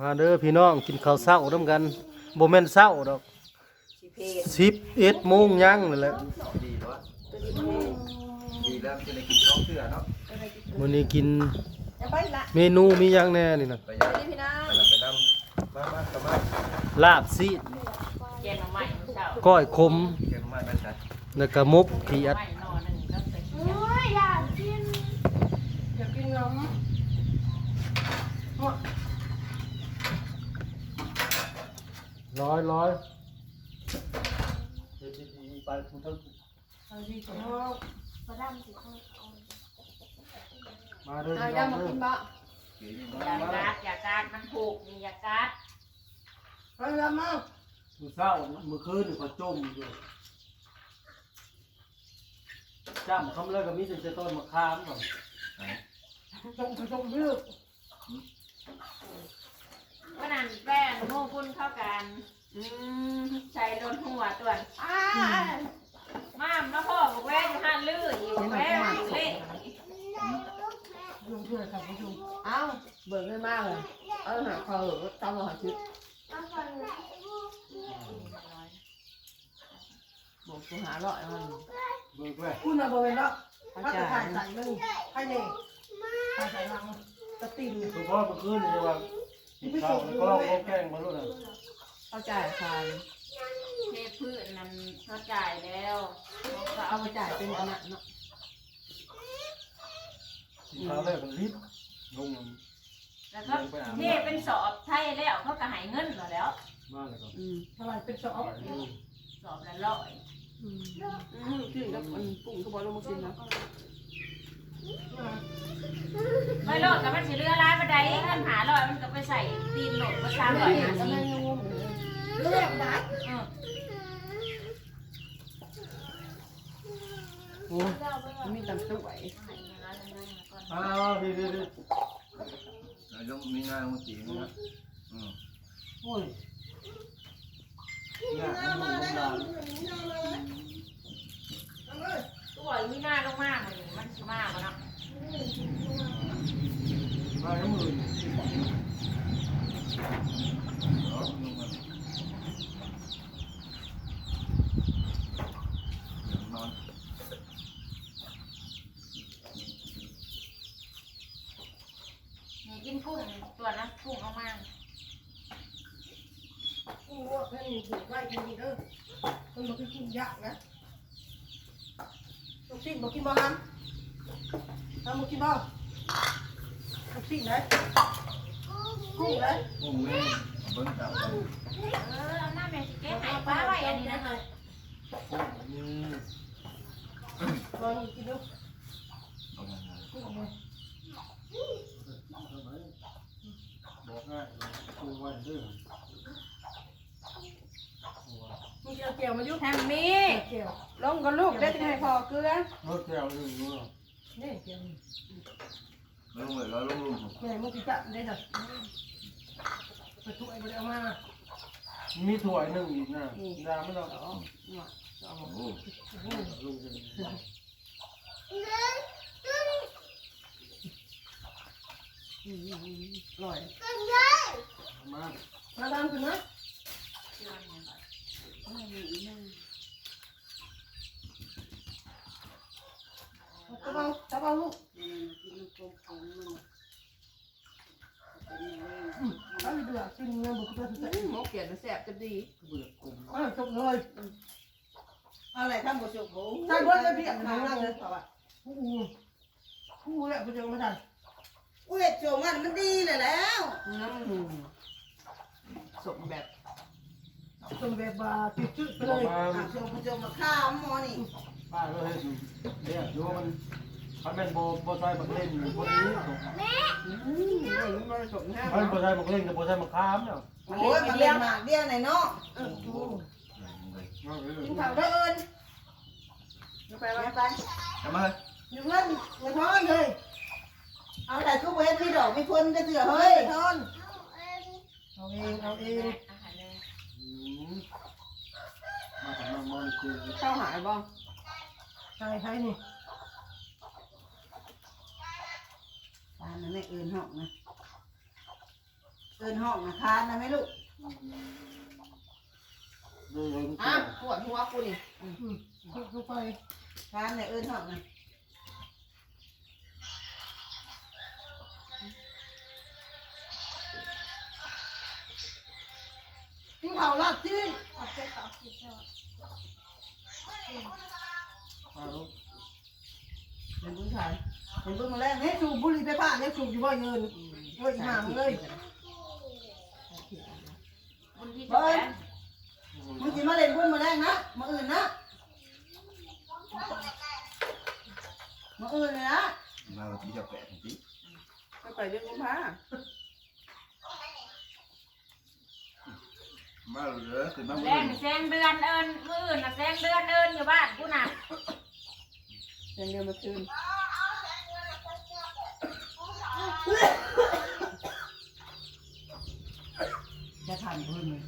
มาเด้อพี่น้องกินข้าวเช้านํกันบ่แม่นเช้าดอกสิเพศ11โมงยังนั่นแหละดีเนาะตัวนี้เพศดีแล้วจะได้กินท้องเสือเนาะมื้อนี้กินจะไปละเมนูมีหยังแน่นี่นะไปยังนี่พี่น้าไปนำมามากับมาลาบซีดแกงหน่อไม้เช้าก้อยขมเกี่ยวมาบ้านฉันแล้วก็มกขี้อัด ไม้หน่อหนึ่งก็ใส่ขี้ อยากกินอยากกินนม ร้อยร้อยเฮ็ดดีๆไปทุกท่านเอาดีจังมาเด้อเอาพี่ได้น้องมาเด้กิอนบ่อย่ากัดอย่ากัดมันผูกมีอย่ากัดเอาได้มามื้อเช้ามื้อคืนนี่ก็จมอยู่จ้ำคำแล้วก็มีแต่ต้นมะขามก่อนจงจงยืด วันนั้นแป้งโม่พุ่นเข้ากันอืมใส่โดนหัวตัวนอ้ายมามาพ่อบอกแว่อยู่ห้านลื้ออยู่แว่อยู่เล่ยุงเพื่อนครับผู้ชมเอาเบิกเงินมากเลยเอาหาเขาตามมาหาชุดบอกกูหาร้อยมันเบิ่งไว้คุณมาบริเวณแล้วเข้าถ้าจะถ่ายใส่มึงให้เนี่ยถ่ายใส่ลังตะตินคือพ่อเมื่อคืนนี่ว่า กินข้าวแล้วก็ลองเอาแกงมาลูกน่ะเข้าใจค่ะเทพืชนั้นเข้าจ่ายแล้วเขาก็เอาเอาไปจ่ายเป็นอันนั้นเนาะกินข้าวแล้วก็รีบลงแล้วก็เทเป็นสอบไทยแล้วเขาก็ใหายเงินเราแล้วมาเลยก็อืมเท่าไหรเป็นสองสอบละร้อยอืมอืมกินกับมันปุ่งก็บอกลงมากินนะ ไม่โลดกับมันสิเรือร้ายบันไดเงินหาร้อยมันก็ไปใส่ตีนโหลดมาสามร้อยหาสิเรื่องนะเออโอ้มีตำสวยอ้าวดีดีดีแล้วยกมีงานมาจีนนะอืมโอ้ยเนี่ยมันลงดาวตัวมีหน้าลงมากเลยมันมากกว่าเนาะมาทั้งมือเนี่กินกุ้งตัวนั้นกุ้งเอามากูว่าแค่นี้ถูกไล่กินดีเด้อนมากินยากนะลูกชิ้นบอกกินบ้างนะทำบอกกินบ้างลูกชิ้นไหนกุ้งไหนพวกนี้เบิ้งดาเออเอาหน้าแม่สิเก็บให้ป้าไว้อันนี้นะเอืมลองกินดูเอามากุ้งเลยบอกง่ายกูไว้เด้อมีเกี่ยวมายุแฮมมี่เกี่ยวลงกับลูกได้ที่ให้พอเกลือ รถแก้วนึงรู้หรอนี่เกี่ยว ลงเลยแล้วลงลุงแม่มึงติดจับได้จ้ะไปทุกไอ้บริเอามามีถ้วยหนึ่งอีกนะดาไม่ต้องสองหน่อยสองโอ้ลุงจะอืมอืมอืมอร่อยมามาดามขึ้นนะ ตะบังตะบังลูกเอาดีกว่ากินเงินบุกเพื่อนอืมหมกเกลียดมันแซ่บจะดีเบื่อกุมอ่าจบเลยอะไรทำบุสุกโหใช่เพื่อนเลยพี่อะนั่งนั่งเลยต่อไปผู้ผู้แหละผู้เจอไม่ทันอุ้ยโจมันมันดีเลยแล้วอืมสมแบบจนแบบว่าติดจุดไปอเลอกยมาอะโจมโจมมาข้ามหมอนี่ ป้าเลยเนี่ยดูมันมันเป็นโบโบไซบักเล่นพวกนี้อืมนี่มันสมแห้งมันโบไซบักเล่นกับโบไซบักขามเนี่ยโอ้ยมันเลี้ยงหมากเดียวไหนเนาะกินข้าวได้เอิญไปไหมไปไปทำมาอยู่เงินเงินทอนเลยเอาแต่ทุกเวทพี่ดอกพี่คนจะเสือเฮ้เฮ้ยยทอนเอาเองเอาเองอาหารเลยมาทำมามอนคือเข้าหายบ้าง ใช่ใช่นี่ตามันไม่เอื่นหอกนะเอินห้องนะคานนะไหมลูกดูเลยอะปวดหัวกูนี่อืมเข้าไปคานเนี่ยเอินห้องนะกินข้าวลาดที่เอา ลูกเห็นผู้ชายเห็นเบิ่งมาแรกนี่นี่สูบบุหรี่ไปผ่านนี่สูบอยู่บ่เยินเฮ้ยห่างเลยบุญที่จะแฟนมึงกินมาเล่นบุญมาแรกนะมาอื่นนะมาอื่นเลยนะมาวันที่จะแปดทีไปไปเรื่องกุมภามาเลยคือมาแรงแซงเดือนเอิญมืออื่นน่ะแซงเดือนเอิญอยู่บ้านกูน่ะ เดือนเดียวมาตื่นจะทานเพิ่มเลย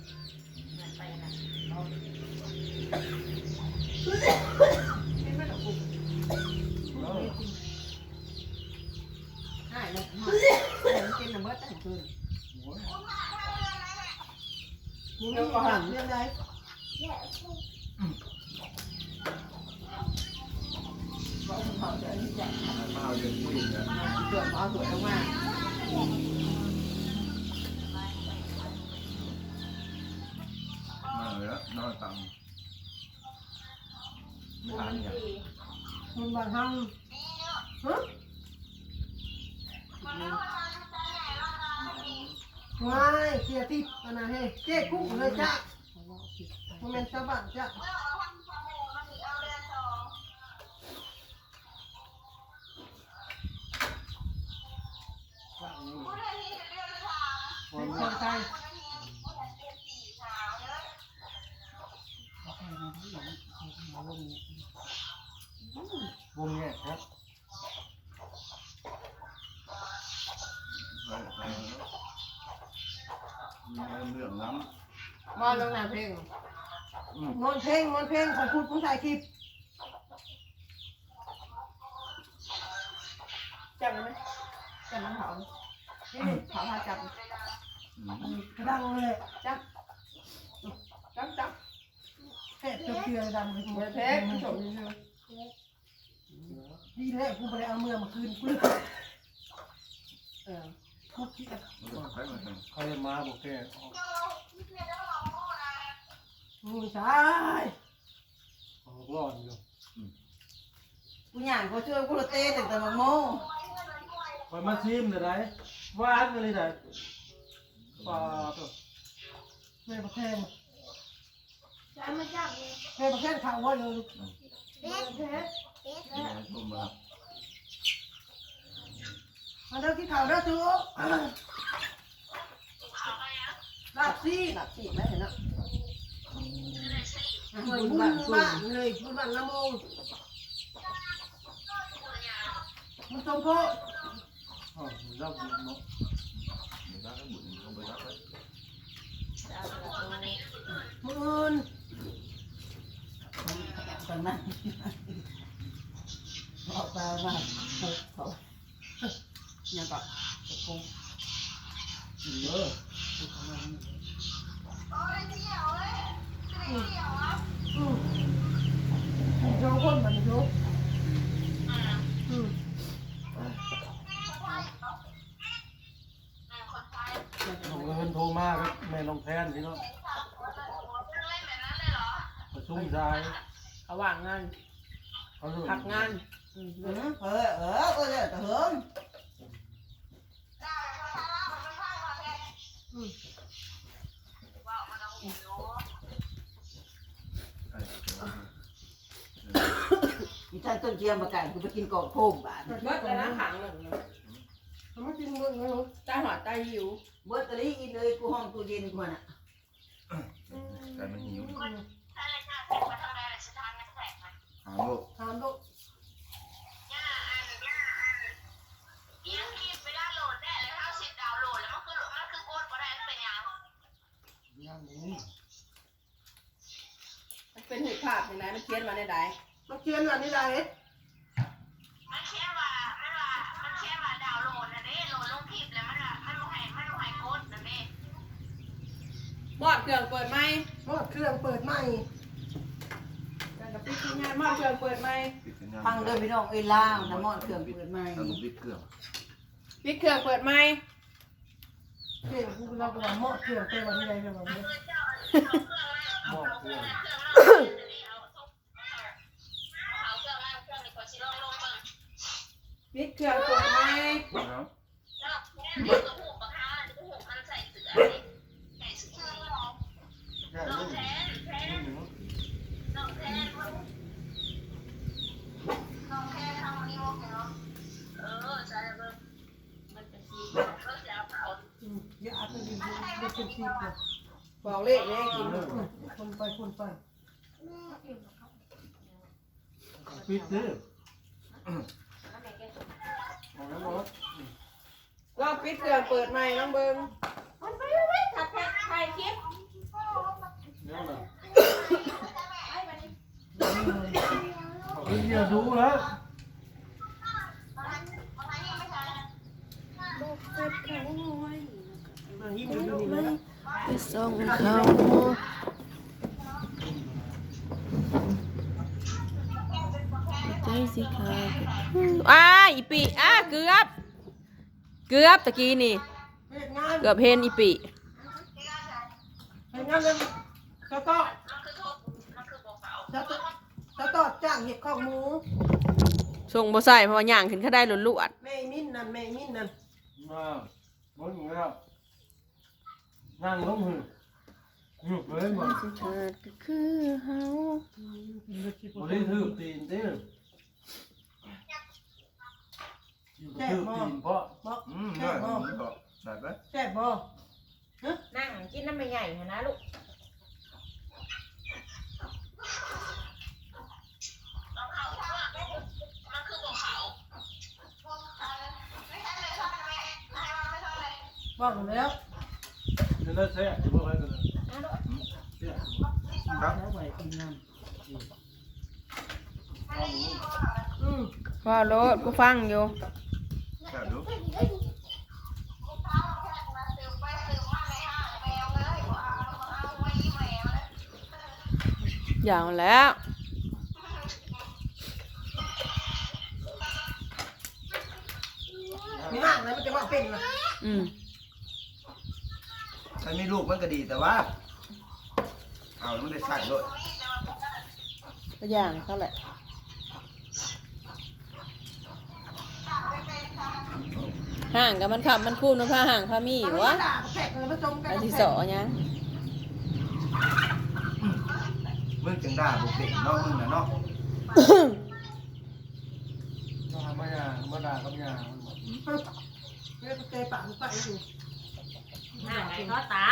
หายเลยหายมันเป็นน้ำเบิดตั้งคืน มึงมีหันเรื่องใด บอกให้เขาเดินที่จะ มาเอาเดือนที่นะ ตรวจเอาตรวจลงมา มาเลยนอน ต่ำไม่ทานอย่างมึงบ้านห้างฮะว้ายเสียทิพย์อันนั้นเฮ้เจ๊กุ้งเลยจ้ะเขาบอกผิดไปโมเมนต์ชาวบ้านจ้ะข้างนี้เป็นคนไทย วงแยกครับไปไปมีเรื่องน้มอลงหน้าเพลงมอนเพลงมอนเพลงขอพูดผู้ชายคลิปจำได้ไหมจำน้ำเผานี่เผาพาจับำกระดังเลยจับจับจับ แค่เกลือดำเลยเบอร์เพชรสมชื่อดีแล้วกูไปเอาเมื่อมาคืนกูเออกูคิดไปมาทางใครมาบอกแกมึงใช่ออกร้อนอยู่กูหย่างกูช่วยกูละเต้แต่แต่มาโมไปมาชิมเลยได้หวานเลยได้ปลาตัวแม่ประแทงจะมาจับ เลยม่ประแทงข่าวว่าเลยมามาเด้อที่ข่าวเด้อจูลาบซี่หลับสี่ไม่เห็นอะเฮ้ยบุญบ้านเลยบุญบ้านละโมงมันสมโพธิอ๋อเราบุญเนาะไม่ได้ก็บุญ ตอนนั้นบอกมามาเขาเขายังก่อนเอออืมโยกคนมันโยกอืม น้องเอิญโทรมาครับแม่น้องแทนพี่น้องประชุมชาย เขาว่างงาน เขาเรื่องพักงานเออเออเออเออเดี๋ยวจะเฮิงไอ้อีท่านต้นเทียมประกาศกูไปกินกอกโค้งบาทเบิดแล้วนะขังหนึ่งทำไมกินมือเลยตาหัวตาหิวเบิร์ตอรี่อีเลยกูห้องตู้เย็นกูน่ะไก่มันหิว Ừ. หาโลูกถามลูกย่างนี้มันเป็นเหตุภาพยังไงมันเขียนมาในใดมาเขียนอันนี้ได้มันเขียนว่ามันว่ามันเขียนว่าดาวน์โหลดนะเด้โหลดลงคลิปแล้วมันว่ามันบ่ให้มันบ่ให้กดนะเด้มอดเครื่องเปิดไหมหมดเครื่องเปิดใหม่ กันกับพี่งานมอดเครื่องเปิดไหมปิดสัญญาณฟังเด้อพี่น้องเอ้ยล่าวน้ำมอดเครื่องเปิดใหม่แล้วก็ปิดเครื่องพี่เครื่องเปิดไหมเก่งกูเราก็ว่าหมดเครื่องเปิดวันที่ใดกันวันนี้หม้อเครื่องพี่เครื่องเปิดไหมครับแค่นี้นี่หนู อืมอย่าอัดมันดีๆไม่เป็นชีพเลยบอกเลขเลยกินคนไปคนไปปิดดิเอาแล้วบอกรอบพี่เครื่องเปิดไหมน้องเบิ้งมันไปเลยเว้ยถักแพ็คถ่ายคลิปเดี๋ยวนะเอาเดี๋ยวดูแล้ว มายิ้มอยู่นี่นะ ไปส่งเขาใจสิค่ะอ้าอีปีอ้าเกือบ เกือบตะกี้นี่ เกือบเห็นอีปีเฮ็ดงานเลยก็ก็จะตอจะตอจ้างเห็ดข้าวหมูส่งบ่ใส่เพราะว่าย่างขึ้นเขาได้หลุดลวดแม่มิ้นนั่นแม่มิ้นนั่นมาบนอยู่แล้ว นั่งลงหือหยุดเลยหมดเธอก็คือเฮาบริถือตีนเด้อถือตีนเพราะบอกอืมได้ผมบอกได้ไหมแซ่บบ่นั่งกินน้ำไม่ใหญ่นะลูกบอกแล้ว เดี๋ยวเราแซ่จะบอกให้กันเลยแซ่ครับแล้วไหวกินน้ำเอาหมูอืมว่าโลดกูฟังอยู่แค่ดูอย่างแล้วมีห่างแล้วมันจะว่าเป็นว่ะอืม ถ้ามีลูกมันก็ดีแต่ว่า เอามันได้ใส่ด้วยก็อย่างเขาแหละห่างกับมันขับมันคูนมันพาห่างพามีอยู่วะด่าแตกเลยผสมกัไอ้นที่สอยังมึงจึงด่าบุกเด็กเนาะมึงน่ะเนาะมาไม่ยามาด่ากับยามันบอกแม่ก็เตะปากมันไปอยู่ นั่งไงเขาตา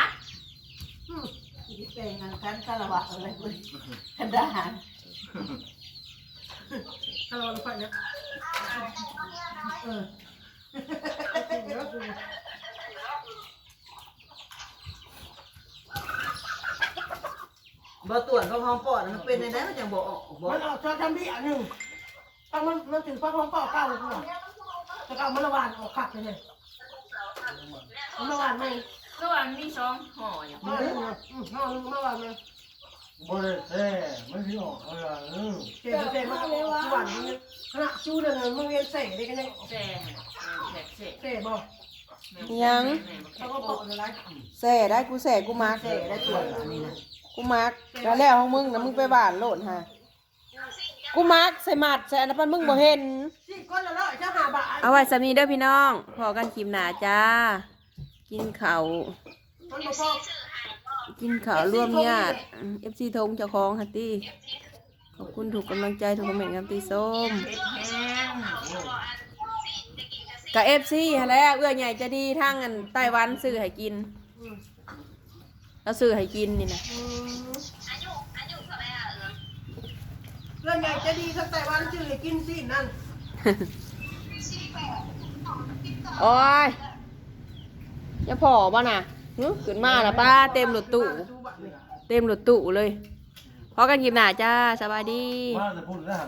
อืมที่เป็นงานกันคารวะอะไรเว้ยกันดารถ้าเราไปเนี่ยเออเดี๋ยวกูบ่ตรวจเขาห้องปอดมันเป็นในนั้นมันจังบ่ออกบ่มันออกจากทำดีอันหนึ่งถ้ามันมันถึงพระของเก่าเก่าเลยคุณจะเอามันละวานออกขัดเลย มันละวานไหมก็ว่ามีสองห่ออยู่มาเลยอืมเอามันละวานไหมบ่ได้แท้ไม่ที่ออกเอาละเออเจ๊เจ๊มาละวานนี่ขณะจู้เดินมึงเรียนเสได้กันยังแซ่แซ่แซ่เสบอกยัง เขาก็ปอกอะไรแส่ได้กูแส่กูมักเสได้ตรวจอันนี้นะกูมักแล้วแล้วของมึงนะมึงไปบ้านโลดฮะกูมักใส่หมัดใส่อันนั้นปันมึงบ่เห็นสี่คนละร้อยจะหาบาท เอาไว้สามีเด้อพี่น้อง พอกันคลิมหนาจ้า กินข้าวมันบ่พอกินข้าวร่วมญาติเอฟซีทงเจ้าของฮัตตี้ขอบคุณถูกกำลังใจถูกคอมเมนต์กันตีส้มเผ็ดแห้งกับเอฟซีแล้วเอื้อใหญ่จะดีทางอันไต้หวันซื้อให้กินแล้วซื้อให้กินนี่นะเรื่องใหญ่จะดีสักแต่วันจืดกินสินั่นโอ้ยอ ย่าพอบ่น่ะหึขึ้นมาแล้วป้าเต็มรถตู้เต็มรถตู้เลยพอกันกินหนาจ้าสบายดีมาแต่พูดแล้ว